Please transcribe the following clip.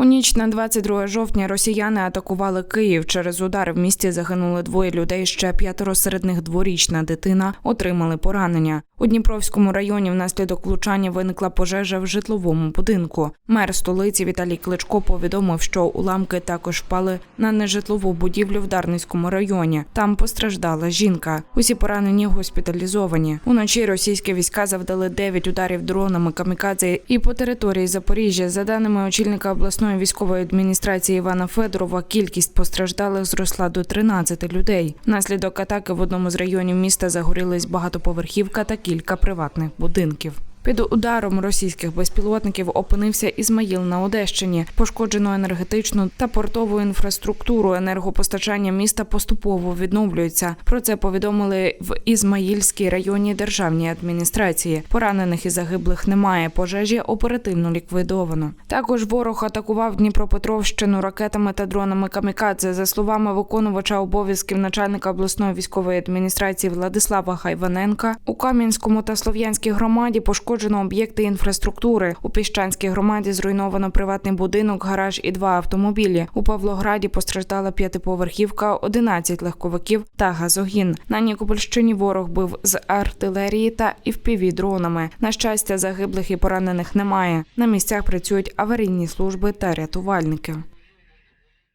У ніч на 22 жовтня росіяни атакували Київ. Через удари в місті загинули двоє людей. Ще п'ятеро серед них дворічна дитина отримали поранення. У Дніпровському районі внаслідок влучання виникла пожежа в житловому будинку. Мер столиці Віталій Кличко повідомив, що уламки також впали на нежитлову будівлю в Дарницькому районі. Там постраждала жінка. Усі поранені госпіталізовані. Уночі російські війська завдали 9 ударів дронами камікадзе і по території Запоріжжя. За даними очільника обласної військової адміністрації Івана Федорова, кількість постраждалих зросла до 13 людей. Внаслідок атаки в одному з районів міста загорілись багатоповерхівка та кілька приватних будинків. Під ударом російських безпілотників опинився Ізмаїл на Одещині. Пошкоджено енергетичну та портову інфраструктуру. Енергопостачання міста поступово відновлюється. Про це повідомили в Ізмаїльській районній державній адміністрації. Поранених і загиблих немає. Пожежі оперативно ліквідовано. Також ворог атакував Дніпропетровщину ракетами та дронами камікадзе. За словами виконувача обов'язків начальника обласної військової адміністрації Владислава Хайваненка, у Кам'янському та Слов'янській громаді пошкоджено об'єкти інфраструктури. У Піщанській громаді зруйновано приватний будинок, гараж і два автомобілі. У Павлограді постраждала п'ятиповерхівка, 11 легковиків та газогін. На Нікопольщині ворог бив з артилерії та івпіві дронами. На щастя, загиблих і поранених немає. На місцях працюють аварійні служби та рятувальники.